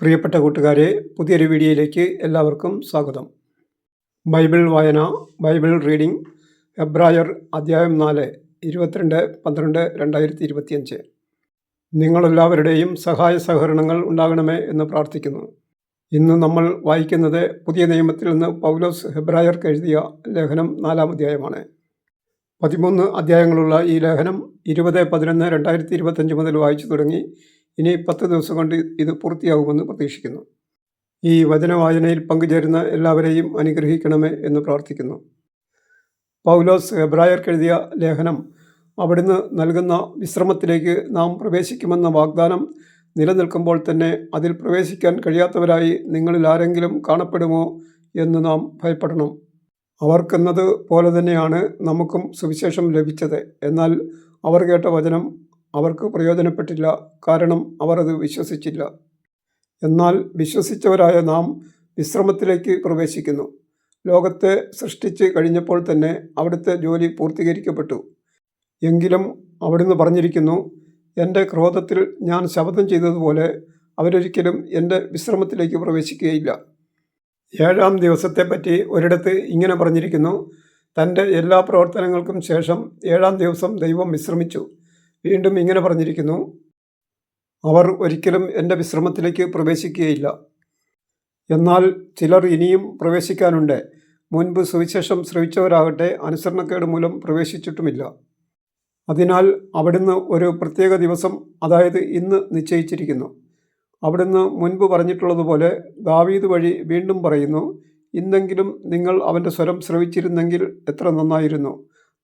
പ്രിയപ്പെട്ട കൂട്ടുകാരെ പുതിയൊരു വീഡിയോയിലേക്ക് എല്ലാവർക്കും സ്വാഗതം. ബൈബിൾ വായന ബൈബിൾ റീഡിംഗ് എബ്രായർ അധ്യായം നാല് ഇരുപത്തിരണ്ട് പന്ത്രണ്ട് രണ്ടായിരത്തി ഇരുപത്തിയഞ്ച്. നിങ്ങളെല്ലാവരുടെയും സഹായ സഹകരണങ്ങൾ ഉണ്ടാകണമേ എന്ന് പ്രാർത്ഥിക്കുന്നു. ഇന്ന് നമ്മൾ വായിക്കുന്നത് പുതിയ നിയമത്തിൽ നിന്ന് പൗലോസ് ഹെബ്രായർക്ക് എഴുതിയ ലേഖനം നാലാം അധ്യായമാണ്. പതിമൂന്ന് അധ്യായങ്ങളുള്ള ഈ ലേഖനം ഇരുപത് പതിനൊന്ന് രണ്ടായിരത്തി ഇരുപത്തഞ്ച് മുതൽ വായിച്ചു തുടങ്ങി ഇനി പത്ത് ദിവസം കൊണ്ട് ഇത് പൂർത്തിയാകുമെന്ന് പ്രതീക്ഷിക്കുന്നു. ഈ വചനവായനയിൽ പങ്കുചേരുന്ന എല്ലാവരെയും അനുഗ്രഹിക്കണമേ എന്ന് പ്രാർത്ഥിക്കുന്നു. പൗലോസ് എബ്രായർക്കെഴുതിയ ലേഖനം അവിടുന്ന് നൽകുന്ന വിശ്രമത്തിലേക്ക് നാം പ്രവേശിക്കുമെന്ന വാഗ്ദാനം നിലനിൽക്കുമ്പോൾ തന്നെ അതിൽ പ്രവേശിക്കാൻ കഴിയാത്തവരായി നിങ്ങളിൽ ആരെങ്കിലും കാണപ്പെടുമോ എന്ന് നാം ഭയപ്പെടണം. അവർക്കെന്നത് പോലെ തന്നെയാണ് നമുക്കും സുവിശേഷം ലഭിച്ചത്. എന്നാൽ അവർ കേട്ട വചനം അവർക്ക് പ്രയോജനപ്പെട്ടില്ല. കാരണം അവർ അത് വിശ്വസിച്ചില്ല. എന്നാൽ വിശ്വസിച്ചവരായ നാം വിശ്രമത്തിലേക്ക് പ്രവേശിക്കുന്നു. ലോകത്തെ സൃഷ്ടിച്ച് കഴിഞ്ഞപ്പോൾ തന്നെ അവിടുത്തെ ജോലി പൂർത്തീകരിക്കപ്പെട്ടു. എങ്കിലും അവിടുന്ന് പറഞ്ഞിരിക്കുന്നു എന്റെ ക്രോധത്തിൽ ഞാൻ ശബ്ദം ചെയ്തതുപോലെ അവരൊരിക്കലും എന്റെ വിശ്രമത്തിലേക്ക് പ്രവേശിക്കുകയില്ല. ഏഴാം ദിവസത്തെപ്പറ്റി ഒരിടത്ത് ഇങ്ങനെ പറഞ്ഞിരിക്കുന്നു തന്റെ എല്ലാ പ്രവർത്തനങ്ങൾക്കും ശേഷം ഏഴാം ദിവസം ദൈവം വിശ്രമിച്ചു. വീണ്ടും ഇങ്ങനെ പറഞ്ഞിരിക്കുന്നു അവർ ഒരിക്കലും എന്റെ വിശ്രമത്തിലേക്ക് പ്രവേശിക്കുകയില്ല. എന്നാൽ ചിലർ ഇനിയും പ്രവേശിക്കാനുണ്ട്. മുൻപ് സുവിശേഷം ശ്രവിച്ചവരാകട്ടെ അനുസരണക്കേട് മൂലം പ്രവേശിച്ചിട്ടുമില്ല. അതിനാൽ അവിടുന്ന് ഒരു പ്രത്യേക ദിവസം അതായത് ഇന്ന് നിശ്ചയിച്ചിരിക്കുന്നു. അവിടുന്ന് മുൻപ് പറഞ്ഞിട്ടുള്ളതുപോലെ ദാവീദ് വഴി വീണ്ടും പറയുന്നു ഇന്നെങ്കിലും നിങ്ങൾ അവന്റെ സ്വരം ശ്രവിച്ചിരുന്നെങ്കിൽ എത്ര നന്നായിരുന്നു.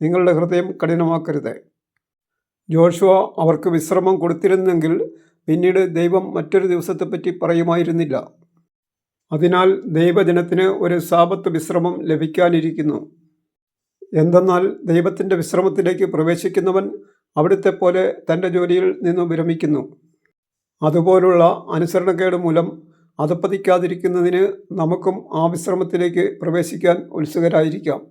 നിങ്ങളുടെ ഹൃദയം കഠിനമാക്കരുത്. ജോഷുവ അവർക്ക് വിശ്രമം കൊടുത്തിരുന്നെങ്കിൽ പിന്നീട് ദൈവം മറ്റൊരു ദിവസത്തെപ്പറ്റി പറയുമായിരുന്നില്ല. അതിനാൽ ദൈവജനത്തിന് ഒരു സാപത്ത് വിശ്രമം ലഭിക്കാനിരിക്കുന്നു. എന്തെന്നാൽ ദൈവത്തിന്റെ വിശ്രമത്തിലേക്ക് പ്രവേശിക്കുന്നവൻ അവിടുത്തെ പോലെ തന്റെ ജോലിയിൽ നിന്ന് വിരമിക്കുന്നു. അതുപോലുള്ള അനുസരണക്കേട് മൂലം അതപ്പതിക്കാതിരിക്കുന്നതിന് നമുക്കും ആ വിശ്രമത്തിലേക്ക് പ്രവേശിക്കാൻ ഉത്സുകരായിരിക്കാം.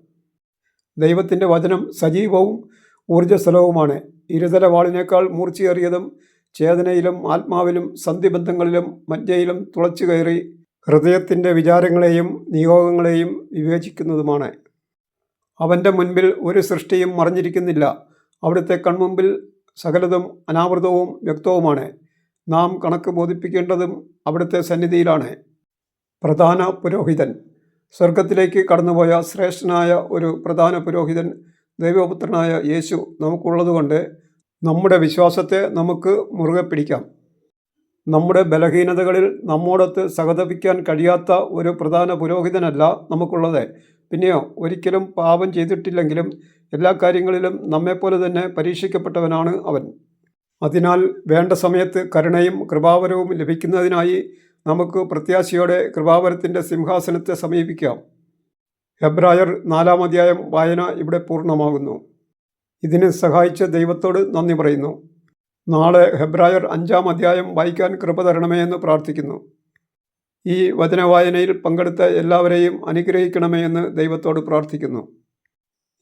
ദൈവത്തിന്റെ വചനം സജീവവും ഊർജസ്വലവുമാണ്. ഇരുതല വാളിനേക്കാൾ മൂർച്ചയേറിയതും ചേതനയിലും ആത്മാവിലും സന്ധിബന്ധങ്ങളിലും മജ്ജയിലും തുളച്ചു കയറി ഹൃദയത്തിന്റെ വിചാരങ്ങളെയും നിയോഗങ്ങളെയും വിവേചിക്കുന്നതുമാണ്. അവന്റെ മുൻപിൽ ഒരു സൃഷ്ടിയും മറിഞ്ഞിരിക്കുന്നില്ല. അവിടുത്തെ കൺമുമ്പിൽ സകലതും അനാവൃതവും വ്യക്തവുമാണ്. നാം കണക്ക് ബോധിപ്പിക്കേണ്ടതും അവിടുത്തെ സന്നിധിയിലാണ്. പ്രധാന പുരോഹിതൻ. സ്വർഗത്തിലേക്ക് കടന്നുപോയ ശ്രേഷ്ഠനായ ഒരു പ്രധാന പുരോഹിതൻ ദൈവപുത്രനായ യേശു നമുക്കുള്ളതുകൊണ്ട് നമ്മുടെ വിശ്വാസത്തെ നമുക്ക് മുറുകെ പിടിക്കാം. നമ്മുടെ ബലഹീനതകളിൽ നമ്മോടൊത്ത് സഹതപിക്കാൻ കഴിയാത്ത ഒരു പ്രധാന പുരോഹിതനല്ല നമുക്കുള്ളത്. പിന്നെയോ ഒരിക്കലും പാപം ചെയ്തിട്ടില്ലെങ്കിലും എല്ലാ കാര്യങ്ങളിലും നമ്മെപ്പോലെ തന്നെ പരീക്ഷിക്കപ്പെട്ടവനാണ് അവൻ. അതിനാൽ വേണ്ട സമയത്ത് കരുണയും കൃപാവരവും ലഭിക്കുന്നതിനായി നമുക്ക് പ്രത്യാശയോടെ കൃപാവരത്തിന്റെ സിംഹാസനത്തെ സമീപിക്കാം. ഹെബ്രായർ നാലാം അധ്യായം വായന ഇവിടെ പൂർണമാകുന്നു. ഇതിനെ സഹായിച്ച ദൈവത്തോട് നന്ദി പറയുന്നു. നാളെ ഹെബ്രായർ അഞ്ചാം അധ്യായം വായിക്കാൻ കൃപ തരണമേ എന്ന് പ്രാർത്ഥിക്കുന്നു. ഈ വചനവായനയിൽ പങ്കെടുത്ത എല്ലാവരെയും അനുഗ്രഹിക്കണമേ എന്ന് ദൈവത്തോട് പ്രാർത്ഥിക്കുന്നു.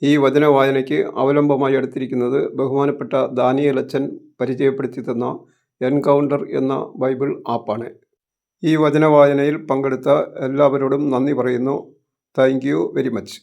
ഈ വചനവായനയ്ക്ക് അവലംബമായി എടുത്തിരിക്കുന്നത് ബഹുമാനപ്പെട്ട ദാനിയൽ അച്ഛൻ പരിചയപ്പെടുത്തി തന്ന എൻകൗണ്ടർ എന്ന ബൈബിൾ ആപ്പാണ്. ഈ വചനവായനയിൽ പങ്കെടുത്ത എല്ലാവരോടും നന്ദി പറയുന്നു. Thank you very much